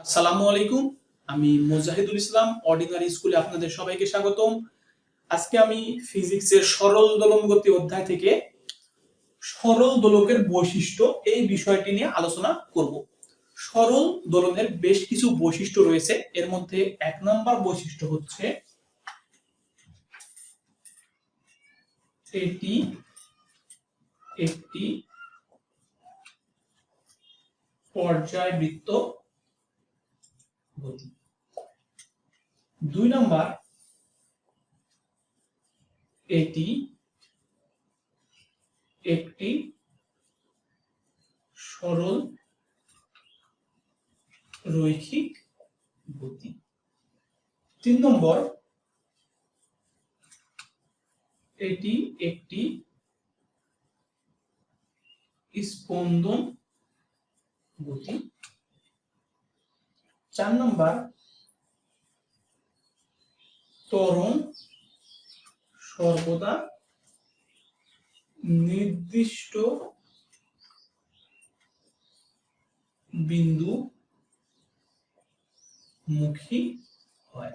আসসালামু আলাইকুম। আমি মুজাহিদুল ইসলাম অর্ডিনারি স্কুলে আপনাদের সবাইকে স্বাগতম। আজকে আমি ফিজিক্সের সরল দোলন গতি অধ্যায় থেকে সরল দোলকের বৈশিষ্ট্য এই বিষয়টি নিয়ে আলোচনা করব। সরল দোলনের বেশ কিছু বৈশিষ্ট্য রয়েছে। এর মধ্যে এক নম্বর বৈশিষ্ট্য হচ্ছে এটি একটি পর্যায়বৃত্ত গতি দুই নাম্বার এটি একটি সরল রৈখিক গতি। তিন নম্বর এটি একটি স্পন্দন গতি। চার নম্বর ত্বরণ সর্বদা নির্দিষ্ট বিন্দু মুখী হয়।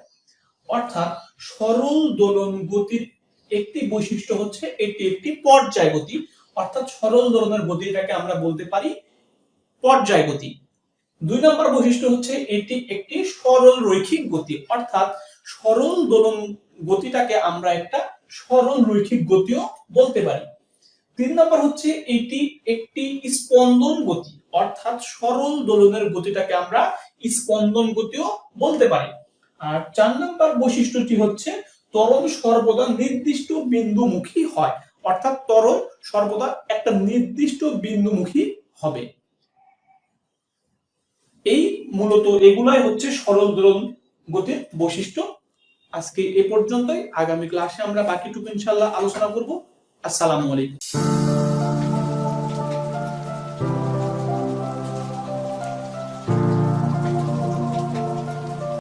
অর্থাৎ সরল দোলন গতির একটি বৈশিষ্ট্য হচ্ছে এটি একটি পর্যায় গতি। অর্থাৎ সরল দোলনের গতিটাকে আমরা বলতে পারি পর্যায় গতি। দুই নম্বর বৈশিষ্ট্য হচ্ছে এটি একটি সরল রৈখিক গতি, অর্থাৎ সরল দোলন গতিটাকে আমরা একটা সরল রৈখিক গতিও বলতে পারি। তিন নম্বর হচ্ছে এটি একটি স্পন্দন গতি, অর্থাৎ সরল দোলনের গতিটাকে আমরা স্পন্দন গতিও বলতে পারি। আর চার নম্বর বৈশিষ্ট্যটি হচ্ছে তরল সর্বদা নির্দিষ্ট বিন্দুমুখী হয়, অর্থাৎ তরল সর্বদা একটা নির্দিষ্ট বিন্দুমুখী হবে। এই মূলত এগুলাই হচ্ছে সরল দোলন গতির বৈশিষ্ট্য। আজকে এ পর্যন্তই। আগামী ক্লাসে আমরা বাকিটুকু ইনশাল্লাহ আলোচনা করব। আসসালামু আলাইকুম।